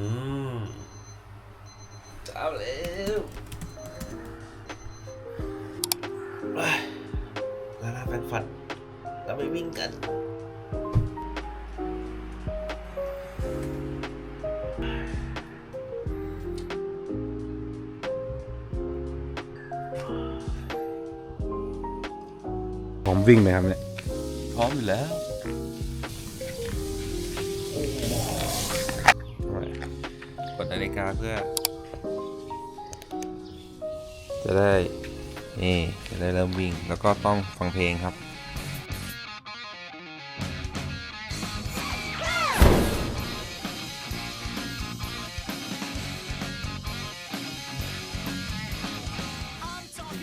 อืมเช้าแล้วเอ้ยแล้วนะแฟนฟันเราไปวิ่งกันผมวิ่งไหมครับเนี่ย พร้อมอยู่แล้ว กดนาฬิกาเพื่อ จะได้นี่จะได้เริ่มวิ่งแล้วก็ต้องฟังเพลงครับ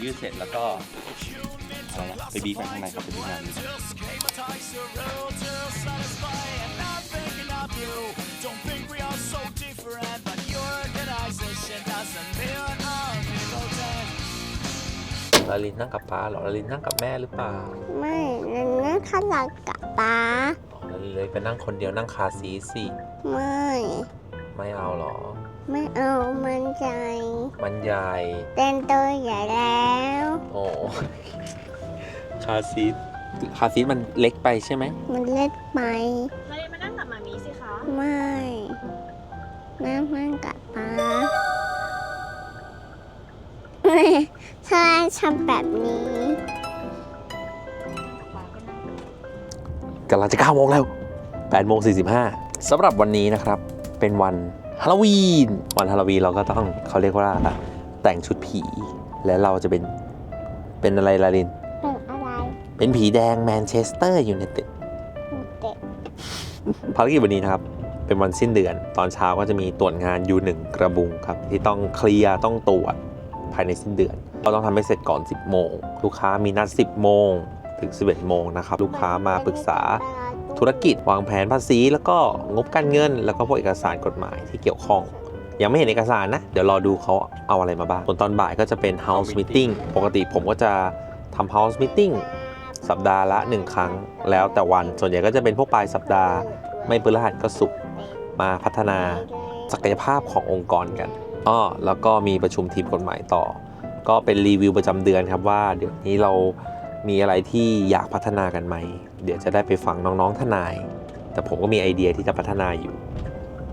ยืดเสร็จแล้วก็อะไรนะไปบีบไปข้างในครับไปที่งาน ลาลินนั่งกับป้าเหรอลาลินนั่งกับแม่หรือเปล่าไม่นั่นข้ารักกับป๊าอ๋อลาลินเลยไปนั่งคนเดียวนั่งคาซีสิไม่ ไม่เอาเหรอ ไม่เอามันใจมันใหญ่เต้นตัวใหญ่แล้วโอ้คาซีทคาซีทมันเล็กไปใช่ไหมมันเล็กไปมาเรียนมานั่งกับหมามีสิคะไม่นั่งมันกับป๊า ถ้าทำแบบนี้ กำลังจะ9โมงแล้ว8โมง45สำหรับวันนี้นะครับ เป็นวันฮาโลวีน วันฮาโลวีนเราก็ต้องเขาเรียกว่าแต่งชุดผี และเราจะเป็น เป็นอะไรลาลิน เป็นอะไรเป็นผีแดงแมนเชสเตอร์ยูไนเต็ดเด็กภารกิจวันนี้นะครับ เป็นวันสิ้นเดือน ตอนเช้าก็จะมีตรวจงาน U1 กระบุงครับ ที่ต้องเคลียร์ต้องตรวจภายในสิ้นเดือน เราต้องทำให้เสร็จก่อน 10 โมง ลูกค้ามีนัด 10 โมง ถึง 11 โมงนะครับ ลูกค้ามาปรึกษาธุรกิจ วางแผนภาษี แล้วก็งบการเงิน แล้วก็พวกเอกสารกฎหมายที่เกี่ยวข้อง ยังไม่เห็นเอกสารนะ เดี๋ยวรอดูเขาเอาอะไรมาบ้างส่วนตอนบ่ายก็จะเป็น house meeting ปกติผมก็จะทำ house meeting สัปดาห์ละ 1 ครั้งแล้วแต่วัน ส่วนใหญ่ก็จะเป็นพวกปลายสัปดาห์ ไม่พฤหัสก็ศุกมาพัฒนาศักยภาพขององค์กรกันอ้อแล้วก็มีประชุมทีมกฎหมายต่อ ก็เป็นรีวิวประจำเดือนครับว่าเดี๋ยวนี้เรามีอะไรที่อยากพัฒนากันไหม เดี๋ยวจะได้ไปฟังน้องๆทนาย แต่ผมก็มีไอเดียที่จะพัฒนาอยู่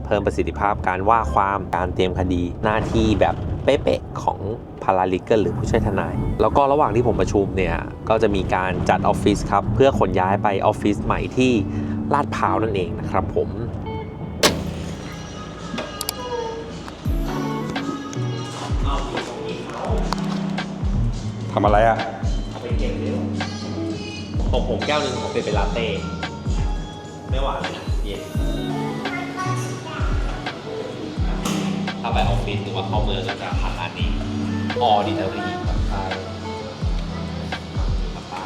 เพิ่มประสิทธิภาพการว่าความการเตรียมคดีหน้าที่แบบเป๊ะๆของพาราลิกเกหรือผู้ช่วยทนาย แล้วก็ระหว่างที่ผมประชุมเนี่ยก็จะมีการจัดออฟฟิศครับ เพื่อขนย้ายไปออฟฟิศใหม่ที่ลาดพร้าวนั่นเองนะครับผม ทำอะไรอะเอาไปเก็บเร็วของผมแก้วหนึ่งผมเป็นเป็นลาเต้ ไม่หวานเลยนะเย็นถ้าไปออฟฟิศหรือว่าเข้าเมืองก็จะผ่านร้านนี้ออดิเทอรี่กับใช่กับปลา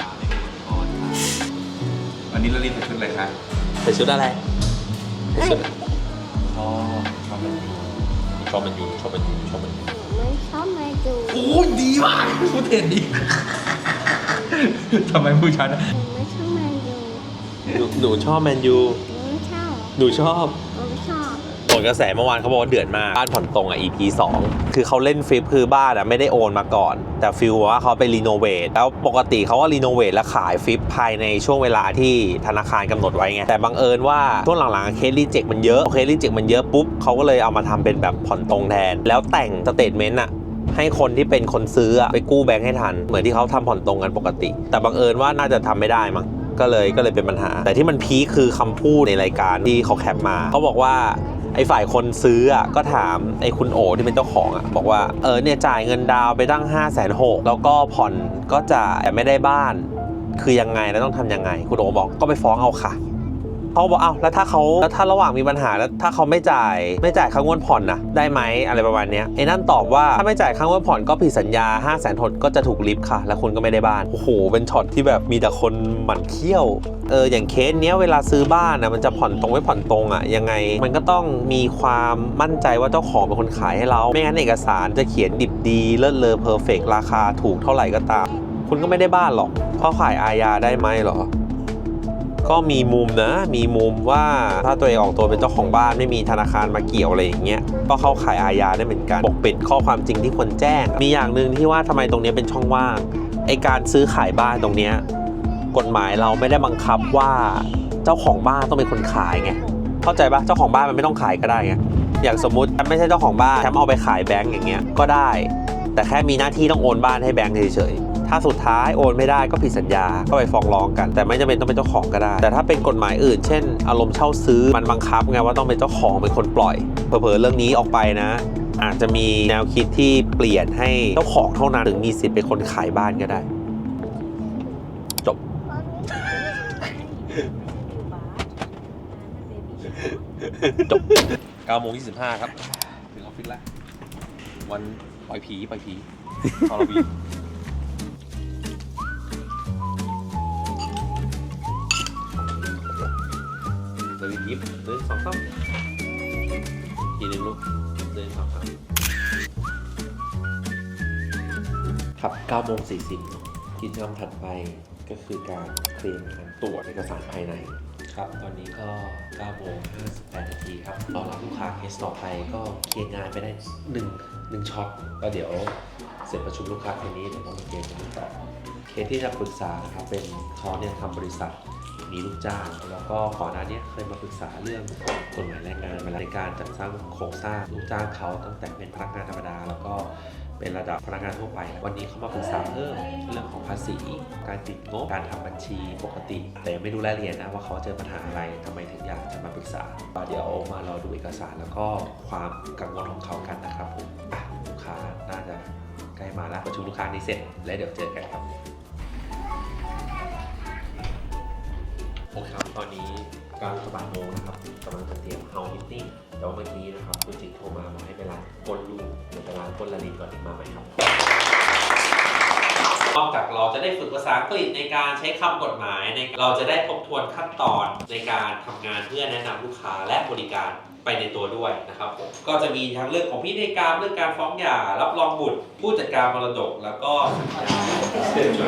ปลาไม่เป็นออดวันนี้เราเรียนแต่ชุดอะไรคะใส่ชุดอะไรใส่ชุดอ๋อชอบมันยูชอบมันยูชอบมันยูชอบมันยู ไม่ชอบมาดูโอ้ดีมากพูดเห็นดีทำไมผู้ชันหนูไม่ชอบมาดูหนูหนูชอบแมนยูหนูไม่ชอบหนูชอบหนูชอบผลกระแสเมื่อวานเขาบอกว่าเดือดมาก บ้านผ่อนตรงอะ EP 2 คือเขาเล่นฟิปคือบ้านอะ ไม่ได้โอนมาก่อน แต่ฟิลว่าเขาไปรีโนเวทแล้วปกติเขาก็รีโนเวทแล้วขายฟิปภายในช่วงเวลาที่ธนาคารกำหนดไว้ไง แต่บังเอิญว่า ช่วงหลังๆเคสรีเจ็คมันเยอะเคสรีเจ็คมันเยอะปุ๊บเขาก็เลยเอามาทำเป็นแบบผ่อนตรงแทน แล้วแต่งสเตทเมนต์อะ ให้คนที่เป็นคนซื้อไปกู้แบงค์ให้ทัน เหมือนที่เขาทำผ่อนตรงกันปกติ แต่บังเอิญว่าน่าจะทำไม่ได้มั้งก็เลยก็เลยเป็นปัญหา แต่ที่มันพีคคือคำพูดในรายการที่เขาแคปมา เขาบอกว่าไอ้ฝ่ายคนซื้ออะก็ถามไอ้คุณโอที่เป็นเจ้าของอะบอกว่าเออเนี่ยจ่ายเงินดาวไปตั้ง 5 6 0 0 0แล้วก็ผ่อนก็จ่ายแต่ไม่ได้บ้าน คือยังไงแล้วต้องทำยังไง คุณโอบอกก็ไปฟ้องเอาค่ะ เขาบอกอ้าวแล้วถ้าเขาแล้วถ้าระหว่างมีปัญหาแล้วถ้าเขาไม่จ่าย ไม่จ่ายค่างวดผ่อนนะได้ไหมอะไรประมาณนี้ไอ้นั่นตอบว่าถ้าไม่จ่ายค่างวดผ่อนก็ผิดสัญญา 5 0 0แสนทนก็จะถูกลิฟต์ค่ะ แล้วคุณก็ไม่ได้บ้านโอ้โหเป็นช็อตที่แบบมีแต่คนหมั่นเคี้ยวเอออย่างเคสเนี้ยเวลาซื้อบ้านนะมันจะผ่อนตรงไม่ผ่อนตรงอะยังไง มันก็ต้องมีความมั่นใจว่าเจ้าของเป็นคนขายให้เรา ไม่งั้นเอกสารจะเขียนดิบดีเลิศเลอเพอร์เฟกราคาถูกเท่าไหร่ก็ตาม คุณก็ไม่ได้บ้านหรอกเพราะขายอาญาได้ไหมหรอ ก็มีมุมนะ มีมุมว่าถ้าตัวเองออกตัวเป็นเจ้าของบ้านไม่มีธนาคารมาเกี่ยวอะไรอย่างเงี้ยก็เข้าขายอาญาได้เหมือนกันปกปิดข้อความจริงที่ควรแจ้ง มีอย่างหนึ่งที่ว่าทำไมตรงนี้เป็นช่องว่างไอการซื้อขายบ้านตรงเนี้ยกฎหมายเราไม่ได้บังคับว่าเจ้าของบ้านต้องเป็นคนขายไงเข้าใจปะเจ้าของบ้านมันไม่ต้องขายก็ได้ไงอย่างสมมติฉันไม่ใช่เจ้าของบ้านฉันเอาไปขายแบงก์อย่างเงี้ยก็ได้ แต่แค่มีหน้าที่ต้องโอนบ้านให้แบงก์เฉยๆ ถ้าสุดท้ายโอนไม่ได้ก็ผิดสัญญาก็ไปฟ้องร้องกัน แต่ไม่จำเป็นต้องเป็นเจ้าของก็ได้ แต่ถ้าเป็นกฎหมายอื่น เช่น อารมณ์เช่าซื้อมันบังคับไงว่าต้องเป็นเจ้าของเป็นคนปล่อยเผลอๆเรื่องนี้ออกไปนะ อาจจะมีแนวคิดที่เปลี่ยนให้เจ้าของเท่านั้นถึงมีสิทธิ์เป็นคนขายบ้านก็ได้จบ จบ9โมง25 ครับ ถึงออฟฟิศแล้ว วันปล่อยผี ปล่อยผีฮอลโลวี นเดินยิบเดินสองสามทีหนึงลูกเดินสองสามครับ9โมง40กิจกรรมถัดไปก็คือการเคลมการตรวจเอกสารภายในครับ ตอนนี้ก็9โมง58นาทีครับรอรับลูกค้าเคสต่อไปก็เคลียร์งานไปได้1 1ช็อตก็เดี๋ยวเสร็จประชุมลูกค้าคืนนี้เดี๋ยวต้องมาเคลียร์กันต่อเคสที่จะปรึกษานะครับเป็นเขาเนี่ยทำบริษัท มีลูกจ้าง แล้วก็ก่อนหน้านี้เคยมาปรึกษาเรื่องกฎหมายแรงงานมาแล้วในการจัดสร้างโครงสร้างลูกจ้างเขาตั้งแต่เป็นพนักงานธรรมดา แล้วก็เป็นระดับพนักงานทั่วไป วันนี้เขามาปรึกษาเพิ่มเรื่องของภาษี การติดงบ การทำบัญชีปกติ แต่ไม่รู้รายละเอียดนะว่าเขาเจอปัญหาอะไรทำไมถึงอยากจะมาปรึกษา เดี๋ยวมารอดูเอกสารแล้วก็ความกังวลของเขากันนะครับผมลูกค้าน่าจะใกล้มาแล้วประชุมลูกค้านี้เสร็จ แล้วเดี๋ยวเจอกันครับ โอเคครับ ตอนนี้กำลังจะบายโมงนะครับกำลังจะเตรียมเฮาส์มิทติ้งแต่ว่าเมื่อกี้นะครับคุณจิตโทรมาบอกให้ไปร้านก้นลูกเดี๋ยวไปร้านก้นละลินก่อนมาใหม่ครับนอกจากเราจะได้ฝึกภาษาอังกฤษในการใช้คำกฎหมายในเราจะได้ทบทวนขั้นตอนในการทำงานเพื่อแนะนำลูกค้าและบริการไปในตัวด้วยนะครับผมก็จะมีทั้งเรื่องของพิธีกรรมเรื่องการฟ้องหย่ารับรองบุตร ผู้จัดการมรดกแล้วก็สัญญ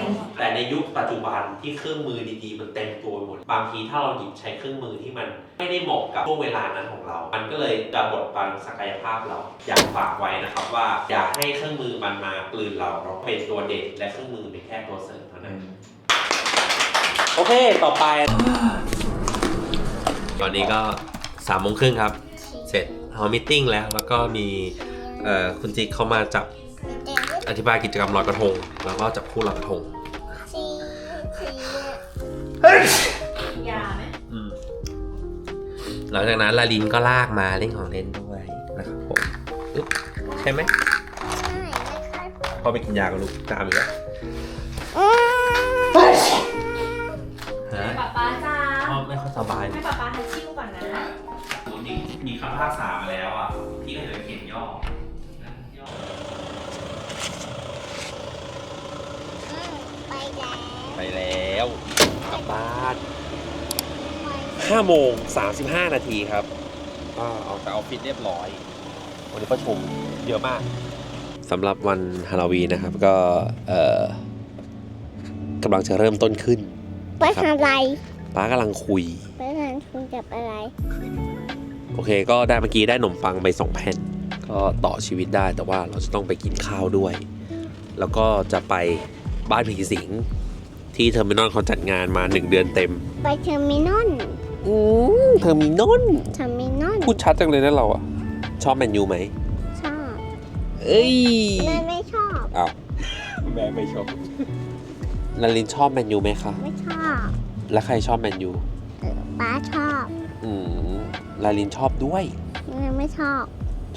า แต่ในยุคปัจจุบันที่เครื่องมือดีๆ มันเต็มตัวหมด บางทีถ้าเราหยิบใช้เครื่องมือที่มันไม่ได้เหมาะกับช่วงเวลานั้นของเรา มันก็เลยจะบดบังศักยภาพเรา อยากฝากไว้นะครับว่าอย่าให้เครื่องมือมันมากลืนเราเราเป็นตัวเด่นและเครื่องมือเป็นแค่ตัวเสริมเท่านั้น โอเค ต่อไป ตอนนี้ก็สามโมงครึ่งครับ เสร็จเฮามิทติ้งแล้ว แล้วก็มีเอ่อคุณจิ๊กเข้ามาจับอธิบายกิจกรรมลอยกระทง แล้วก็จับคู่ลอยกระทงสีสี ยาไหมอืมหลังจากนั้นลาลินก็ลากมาเล่นของเล่นด้วยนะครับผมอึ๊บใช่ไหมใช่ไม่ค่อยพูดพอไปกินยากับลูกตามอีกแล้วอืมฮะป๊าป๊าจ้าพ่อไม่ค่อยสบายให้ป๊าป๊าทัชชิ่วก่อนนะมีมีคำภาษามาแล้วอะ 5โมง35 นาทีครับก็ออกจากออฟฟิศเรียบร้อย วันนี้ประชุมเยอะมากสำหรับวันฮาโลวีนนะครับก็เอ่อกำลังจะเริ่มต้นขึ้นไปทำอะไรป้ากำลังคุยไปทำคุณกับอะไร โอเคก็ได้เมื่อกี้ได้ขนมปังไป2แผ่น ก็ต่อชีวิตได้แต่ว่าเราจะต้องไปกินข้าวด้วย แล้วก็จะไปบ้านผีสิงที่เทอร์มินอลเขาจัดงานมา1เดือนเต็ม ไปเทอร์มินอล อืมเทอร์มินอลเทอร์มินอลพูดชัดจังเลยนะเราอะชอบแมนยูไหม ชอบเอ้ยแม่ไม่ชอบ อ้าวแม่ไม่ชอบนารินชอบแมนยูไหมคะ ไม่ชอบแล้วใครชอบแมนยูเออป้าชอบอืมลาลินชอบด้วย แม่ไม่ชอบ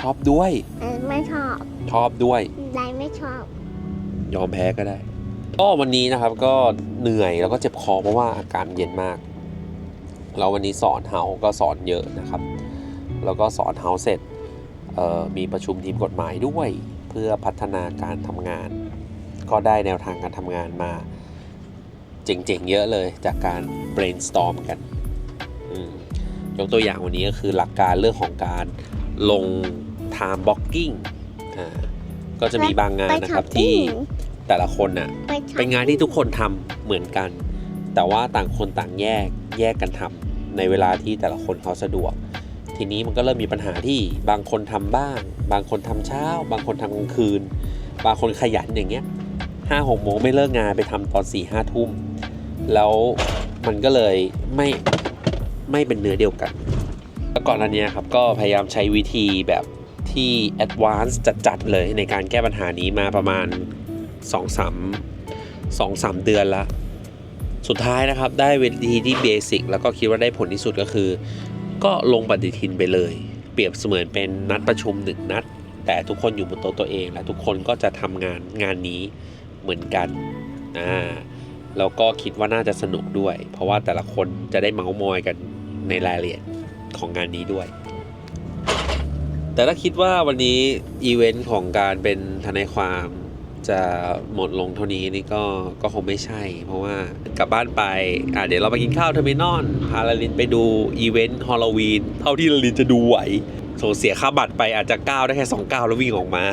ชอบด้วยเออไม่ชอบชอบด้วย ไรไม่ชอบยอมแพ้ก็ได้ก็วันนี้นะครับก็เหนื่อยแล้วก็เจ็บคอเพราะว่าอากาศเย็นมาก เราวันนี้สอนเฮาก็สอนเยอะนะครับ แล้วก็สอนเฮาเสร็จเอ่อมีประชุมทีมกฎหมายด้วย เพื่อพัฒนาการทำงาน ก็ได้แนวทางการทำงานมาเจ๋งๆเยอะเลยจากการ brainstorm กันอืมยกตัวอย่างวันนี้ก็คือหลักการเรื่องของการลง time blocking อ่าก็จะมีบางงานนะครับที่แต่ละคนน่ะไปช้อปเป็นงานที่ทุกคนทำเหมือนกัน แต่ว่าต่างคนต่างแยกแยกกันทำในเวลาที่แต่ละคนเขาสะดวก ทีนี้มันก็เริ่มมีปัญหาที่บางคนทำบ้าง บางคนทำเช้า บางคนทำกลางคืน บางคนขยันอย่างเงี้ยห้าหกโมงไม่เลิกงานไปทำตอนสี่ห้าทุ่ม แล้วมันก็เลยไม่ไม่เป็นเนื้อเดียวกันแล้วก่อนอันเนี้ยครับก็พยายามใช้วิธีแบบที่แอดวานซ์จัดๆเลยในการแก้ปัญหานี้มาประมาณ2-3 2-3เดือนละ สุดท้ายนะครับได้วิธีที่เบสิกแล้วก็คิดว่าได้ผลที่สุดก็คือ ก็ลงปฏิทินไปเลย เปรียบเสมือนเป็นนัดประชุมหนึ่งนัด แต่ทุกคนอยู่บนโต๊ะตัวเอง และทุกคนก็จะทำงานงานนี้เหมือนกันอ่าแล้วก็คิดว่าน่าจะสนุกด้วย เพราะว่าแต่ละคนจะได้เมาส์มอยกันในรายละเอียดของงานนี้ด้วย แต่ถ้าคิดว่าวันนี้อีเวนต์ของการเป็นทนายความ จะหมดลงเท่านี้นี่ก็ก็คงไม่ใช่ เพราะว่ากลับบ้านไปอะเดี๋ยวเราไปกินข้าวเทอร์มินอลพาลาลินไปดูอีเวนต์ฮอลลวีนเท่าที่ลาลินจะดูไหวโซเสียค่าบัตรไปอาจจะก้าวได้แค่สองก้าวแล้ววิ่งออกมา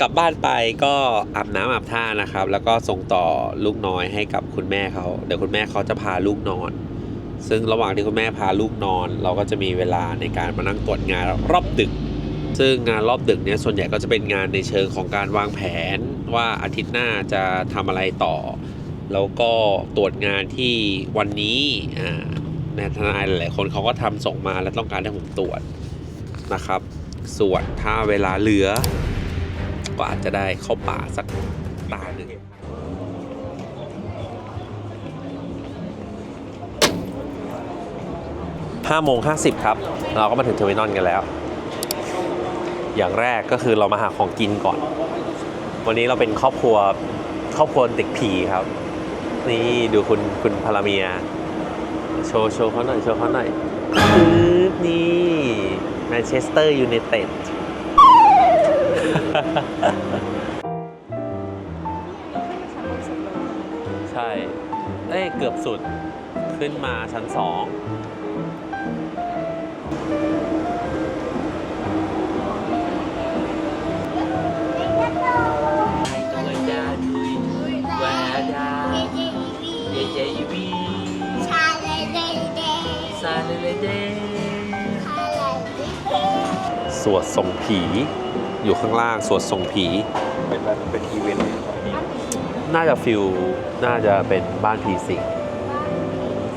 กลับบ้านไปก็อาบน้ำอาบท่านะครับ แล้วก็ส่งต่อลูกน้อยให้กับคุณแม่เขาเดี๋ยวคุณแม่เขาจะพาลูกนอน ซึ่งระหว่างที่คุณแม่พาลูกนอน เราก็จะมีเวลาในการมานั่งตรวจงานรอบดึก ซึ่งงานรอบดึกเนี่ยส่วนใหญ่ก็จะเป็นงานในเชิงของการวางแผนว่าอาทิตย์หน้าจะทำอะไรต่อ แล้วก็ตรวจงานที่วันนี้อ่าในทนายหลายๆคนเขาก็ทำส่งมาและต้องการให้ผมตรวจนะครับ ส่วนถ้าเวลาเหลือ ก็อาจจะได้เข้าป่าสักตาหนึ่ง5โมง50ครับ เราก็มาถึงเทอร์มินอลกันแล้ว อย่างแรกก็คือเรามาหาของกินก่อน วันนี้เราเป็นครอบครัวครอบครัวเด็กผีครับ นี่ดูคุณคุณพาราเมีย โชว์โชว์เขาหน่อยโชว์เขาหน่อยปึ๊บนี่แมนเชสเตอร์ยูไนเต็ดใช่เอ้ยเกือบสุดขึ้นมาชั้นสอง กเด็กชาเลยสวดส่งผี อยู่ข้างล่างสวดส่งผี เป็นแบบเป็นอีเวนต์น่าจะฟิลน่าจะเป็นบ้านผีสิง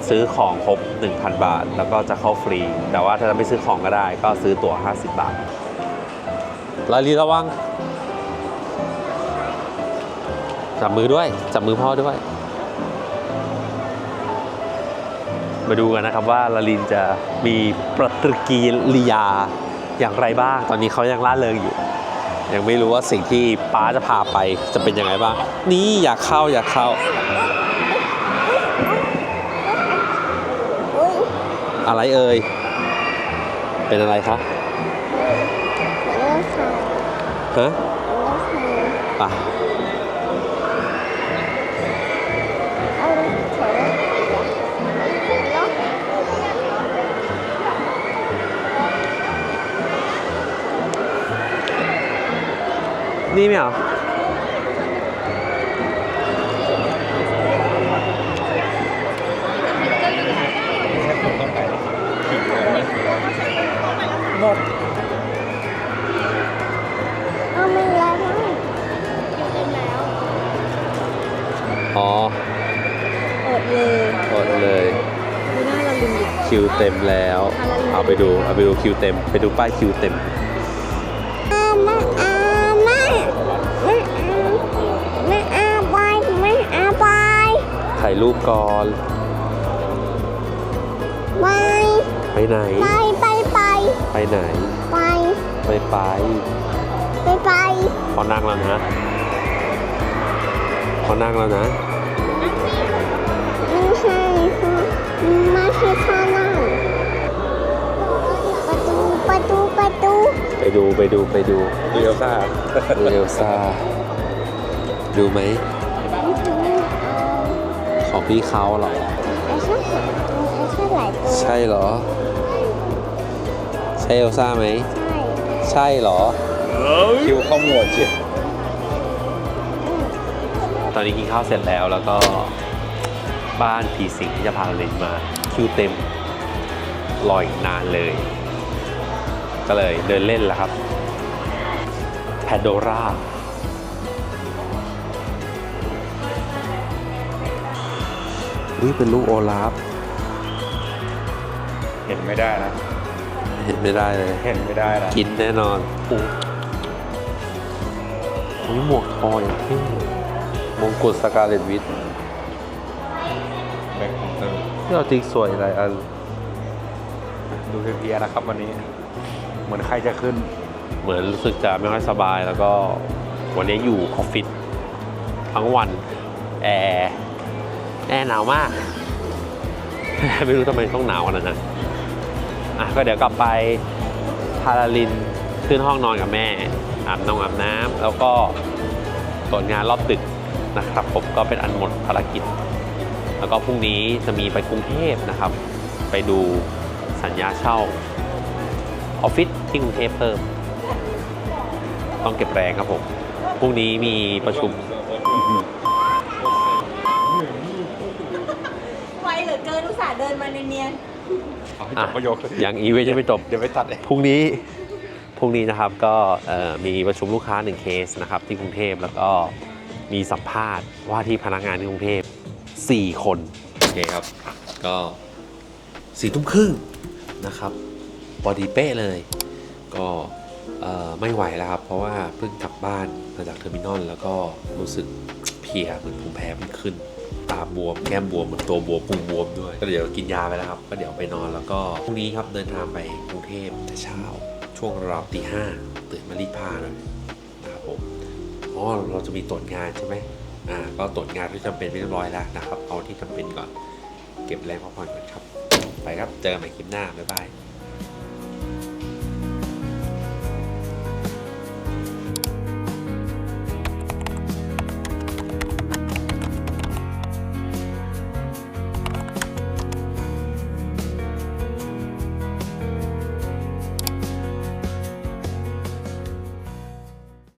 ซื้อของครบ 1,000 บาท แล้วก็จะเข้าฟรี แต่ว่าถ้าไม่ซื้อของก็ได้ ก็ซื้อตั๋ว 50 บาทลาลีระวัง จับมือด้วย จับมือพ่อด้วย มาดูกันนะครับว่าลาลินจะมีปฏิกิริยาอย่างไรบ้าง ตอนนี้เขายังล่าเริงอยู่ ยังไม่รู้ว่าสิ่งที่ป้าจะพาไปจะเป็นยังไงบ้าง นี่อยากเข้าอยากเข้าอุ้ยอะไรเอ่ย เป็นอะไรคะเลิกค่ะฮะเลิกค่ะ นี่ไม่เหรอเอาไม่แล้วมั้งอ๋ออดเลยอดเลย ดูหน้าเราลืมดิ คิวเต็มแล้ว เอาไปดู เอาไปดูคิวเต็ม ไปดูป้ายคิวเต็ม รูปก่อนบายไปไหน ไปไปไปไปไหน ไปไปไปไปไปขอนั่งแล้วนะขอนั่งแล้วนะไม่ใช่ค่ะไม่ใช่ข้างหน้าประตูประตูประตูไปดูไปดูไปดูเรียวซ่าดูเอลซ่าดูไหม ของพี่เขาเหรอ ไอ้ชอบไอ้ชอบหลายตัวใช่เหรอ ใช่เอลซ่าไหม ใช่ใช่เหรอ คิวเข้าหมวดเชียตอนนี้กินข้าวเสร็จแล้วแล้วก็บ้านผีสิงที่จะพาเราเล่นมา คิวเต็มรออีกนานเลย ก็เลยเดินเล่นแล้วครับ แพนโดรา อุ้ยเป็นลูกโอลาฟ เห็นไม่ได้นะ เห็นไม่ได้เลย เห็นไม่ได้นะกินแน่นอนอุ๊ยอุ๊ยหมวกทอยที่มงกุฎสกาเลตวิทแบ็คของเธอที่เราจริงสวยหลายอัน ดูเพลียๆนะครับวันนี้ เหมือนใครจะขึ้น เหมือนรู้สึกจะไม่ค่อยสบายแล้วก็ วันนี้อยู่ออฟฟิศทั้งวันแอร์ แอร์หนาวมาก ไม่รู้ทำไมต้องหนาวขนาดนั้นอะก็เดี๋ยวกลับไปพาราลินขึ้นห้องนอนกับแม่อาบน้ำอาบน้ำแล้วก็ตรวจงานรอบตึกนะครับ ผมก็เป็นอันหมดภารกิจ แล้วก็พรุ่งนี้จะมีไปกรุงเทพนะครับ ไปดูสัญญาเช่าออฟฟิศที่กรุงเทพเพิ่ม ต้องเก็บแรงครับผม พรุ่งนี้มีประชุม ไว เหลือเกินอุตส่าห์เดินมาเนียนเอาให้จอะบประโยคยังอีเวนต์ยังไม่จบ เดี๋ยวไปตัดเลยพรุ่งนี้ พรุ่งนี้นะครับก็เอ่อมีประชุมลูกค้าหนึ่งเคสนะครับที่กรุงเทพแล้วก็มีสัมภาษณ์ว่าที่พนักงานที่กรุงเทพ4 คน โอเคครับ ก็สี่ทุ่มครึ่งนะครับบอดีเป๊ะเลย ก็เอ่อไม่ไหวแล้วครับ เพราะว่าเพิ่งกลับบ้านมาจากเทอร์มินอลแล้วก็รู้สึกเพลียเหมือนภูมิแพ้มันขึ้น ตาบวมแก้มบวมเหมือนตัวบวมพุงบวมด้วย ก็เดี๋ยวกินยาไปแล้วครับก็เดี๋ยวไปนอนแล้วก็พรุ่งนี้ครับเดินทางไปกรุงเทพแต่เช้า ช่วงราวตีห้าตื่นมารีดผ้าหน่อยนะครับผมอ๋อเราจะมีตรวจงานใช่ไหมอ่าก็ตรวจงานที่จำเป็นไม่เรียบร้อยแล้วนะครับเอาที่จำเป็นก่อน เก็บแรงพักผ่อนก่อนครับ ไปครับเจอกันใหม่คลิปหน้าบ๊ายบาย